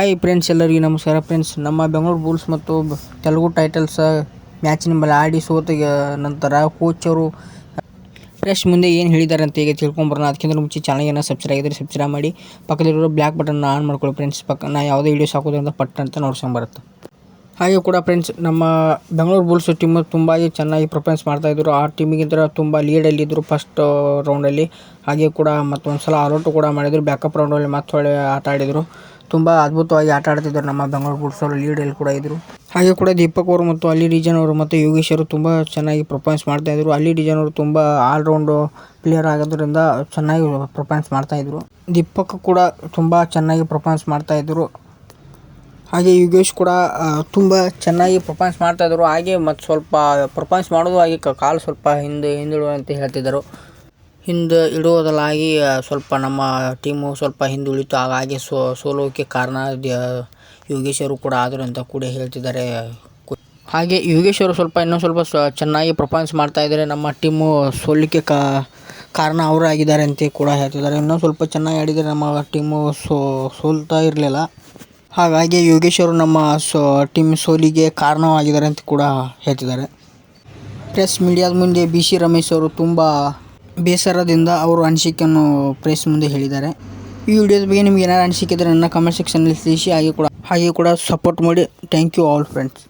Hi friends ಎಲ್ಲರಿಗೂ ನಮಸ್ಕಾರ. Friends ನಮ್ಮ ಬೆಂಗಳೂರು ಬುಲ್ಸ್ ಮತ್ತು ತೆಲುಗು ಟೈಟಲ್ಸ್ ಮ್ಯಾಚಿನ ಮೇಲೆ ಆಡಿ ಸೋತ ನಂತರ ಕೋಚ್ ಅವರು ಫ್ರೆಶ್ ಮುಂದೆ ಏನು ಹೇಳಿದ್ದಾರೆ ಅಂತ ಈಗ ತಿಳ್ಕೊಂಬರೋಣ. ಅದಕ್ಕಿಂತ ಮುಂಚೆ ಚಾನಲ್ಗೆ ಸಬ್ಸ್ಕ್ರೈಬ್ ಆಗಿದ್ರೆ ಸಬ್ಸ್ಕ್ರೈಬ್ ಮಾಡಿ. ಪಕ್ಕದಲ್ಲಿರೋ ಬ್ಲ್ಯಾಕ್ ಬಟನ್ನ ಆನ್ ಮಾಡ್ಕೊಳ್ಳಿ ಫ್ರೆಂಡ್ಸ್ ಪಕ್ಕ ನಾ ಯಾವುದೇ ವೀಡಿಯೋಸ್ ಹಾಕೋದ್ರಿಂದ ಪಟ್ ಅಂತ ನೋಡ್ಸ್ಕೊಂಬರುತ್ತೆ ಹಾಗೆ ಕೂಡ ಫ್ರೆಂಡ್ಸ್ ನಮ್ಮ ಬೆಂಗಳೂರು ಬುಲ್ಸ್ ಟೀಮು ತುಂಬ ಚೆನ್ನಾಗಿ ಪ್ರಿಫರೆನ್ಸ್ ಮಾಡ್ತಾಯಿದ್ರು ಆ ಟೀಮಿಗಿಂತ ತುಂಬ ಲೀಡಲ್ಲಿದ್ದರು ಫಸ್ಟ್ ರೌಂಡಲ್ಲಿ ಹಾಗೆ ಕೂಡ ಮತ್ತೊಂದು ಸಲ ಆಲ್ಔಟು ಕೂಡ ಮಾಡಿದರು. ಬ್ಯಾಕಪ್ ರೌಂಡಲ್ಲಿ ಮತ್ತೆ ಹೊಳೆ ಆಟ ಆಡಿದರು. ತುಂಬ ಅದ್ಭುತವಾಗಿ ಆಟ ಆಡ್ತಿದ್ದರು ನಮ್ಮ ಬೆಂಗಳೂರು ಬುಲ್ಸ್ ಅವರು ಲೀಡಲ್ಲಿ ಕೂಡ ಇದ್ದರು ಹಾಗೆ ಕೂಡ ದೀಪಕ್ ಅವರು ಮತ್ತು ಅಲ್ಲಿ ಡಿಜನ್ ಅವರು ಮತ್ತು ಯೋಗೇಶ್ ಅವರು ತುಂಬ ಚೆನ್ನಾಗಿ ಪರ್ಫಾರ್ಮೆನ್ಸ್ ಮಾಡ್ತಾಯಿದ್ರು ಅಲ್ಲಿ ಡಿಜನ್ ಅವರು ತುಂಬ ಆಲ್ರೌಂಡು ಪ್ಲೇಯರ್ ಆಗೋದ್ರಿಂದ ಚೆನ್ನಾಗಿ ಪರ್ಫಾರ್ಮೆನ್ಸ್ ಮಾಡ್ತಾಯಿದ್ರು ದೀಪಕ್ ಕೂಡ ತುಂಬ ಚೆನ್ನಾಗಿ ಪ್ರೊಪಾನ್ಸ್ ಮಾಡ್ತಾ ಇದ್ದರು ಹಾಗೆ ಯೋಗೇಶ್ ಕೂಡ ತುಂಬ ಚೆನ್ನಾಗಿ ಮಾಡ್ತಾ ಇದ್ದರು ಹಾಗೆ ಮತ್ತು ಸ್ವಲ್ಪ ಪ್ರೊಪಾನ್ಸ್ ಮಾಡೋದು ಹಾಗೆ ಕಾಲು ಸ್ವಲ್ಪ ಹಿಂದೆ ಹಿಂದುಳುವಂತೆ ಹೇಳ್ತಿದ್ದರು. ಹಿಂದೆ ಇಡುವುದಲ್ಲಾಗಿ ಆ, ಸ್ವಲ್ಪ ನಮ್ಮ ಟೀಮು ಸ್ವಲ್ಪ ಹಿಂದುಳಿತು. ಹಾಗಾಗಿ ಸೋ ಸೋಲೋಕ್ಕೆ ಕಾರಣ ಯೋಗೇಶ್ವರು ಯೋಗೇಶ್ ಕೂಡ ಆದರು ಅಂತ ಕೂಡ ಹೇಳ್ತಿದ್ದಾರೆ. ಹಾಗೆ ಯೋಗೇಶ್ವರು ಸ್ವಲ್ಪ ಇನ್ನೂ ಸ್ವಲ್ಪ ಚೆನ್ನಾಗಿ ಪರ್ಫಾರ್ಮೆನ್ಸ್ ಮಾಡ್ತಾ ಇದ್ದಾರೆ. ನಮ್ಮ ಟೀಮು ಸೋಲಿಕೆ ಕಾ ಕಾರಣ ಅವರು ಆಗಿದ್ದಾರೆ ಅಂತ ಕೂಡ ಹೇಳ್ತಿದ್ದಾರೆ. ಇನ್ನೂ ಸ್ವಲ್ಪ ಚೆನ್ನಾಗಿ ಆಡಿದರೆ ನಮ್ಮ ಟೀಮು ಸೋ ಸೋಲ್ತಾ ಇರಲಿಲ್ಲ. ಹಾಗಾಗಿ ಯೋಗೇಶ್ವರು ನಮ್ಮ ಸೋ ಟೀಮ್ ಸೋಲಿಗೆ ಕಾರಣವಾಗಿದ್ದಾರೆ ಅಂತ ಕೂಡ ಹೇಳ್ತಿದ್ದಾರೆ. ಪ್ರೆಸ್ ಮೀಡಿಯಾದ ಮುಂದೆ ಬಿ ಸಿ ರಮೇಶ್ ಅವರು ತುಂಬ ಬೇಸರದಿಂದ ಅವರು ಅನಿಸಿಕೆಯನ್ನು ಪ್ರೆಸ್ ಮುಂದೆ ಹೇಳಿದ್ದಾರೆ. ಈ ವಿಡಿಯೋದ ಬಗ್ಗೆ ನಿಮ್ಗೆ ಏನಾರು ಅನಿಸಿಕೆ ಇದ್ದರೆ ನನ್ನ ಕಮೆಂಟ್ ಸೆಕ್ಷನಲ್ಲಿ ತಿಳಿಸಿ, ಹಾಗೆ ಕೂಡ ಹಾಗೆ ಕೂಡ ಸಪೋರ್ಟ್ ಮಾಡಿ. Thank you all friends